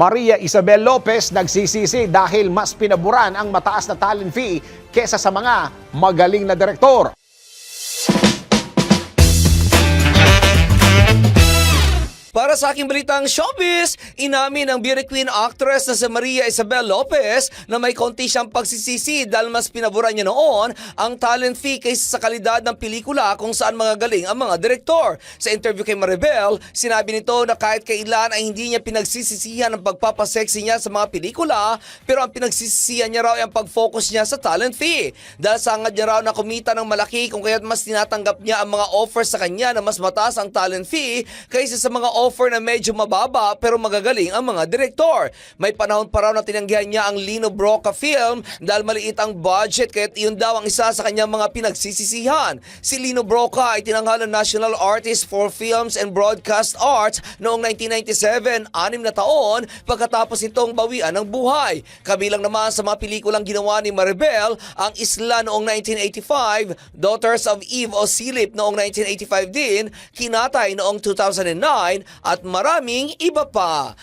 Maria Isabel Lopez nagsisisi dahil mas pinaburan ang mataas na talent fee kesa sa mga magaling na direktor. Para sa aking balitang showbiz, inamin ng beauty queen actress na si Maria Isabel Lopez na may konti siyang pagsisisi dahil mas pinaboran niya noon ang talent fee kaysa sa kalidad ng pelikula kung saan mga galing ang mga direktor. Sa interview kay Maribel, sinabi nito na kahit kailan ay hindi niya pinagsisisihan ang pagpapasexy niya sa mga pelikula, pero ang pinagsisisihan niya raw ay ang pag-focus niya sa talent fee. Dahil sangad niya raw na kumita ng malaki kung kaya't mas tinatanggap niya ang mga offers sa kanya na mas mataas ang talent fee kaysa sa mga offer na medyo mababa pero magagaling ang mga direktor. May panahon pa raw na tinanggihan niya ang Lino Broca film dahil maliit ang budget kaya't iyon daw ang isa sa kanyang mga pinagsisisihan. Si Lino Broca ay tinanghal na National Artist for Films and Broadcast Arts noong 1997, anim na taon pagkatapos itong bawian ng buhay. Kabilang naman sa mga pelikulang ginawa ni Maribel ang Isla noong 1985, Daughters of Eve o Silip noong 1985 din, Kinatay noong 2009 at maraming iba pa.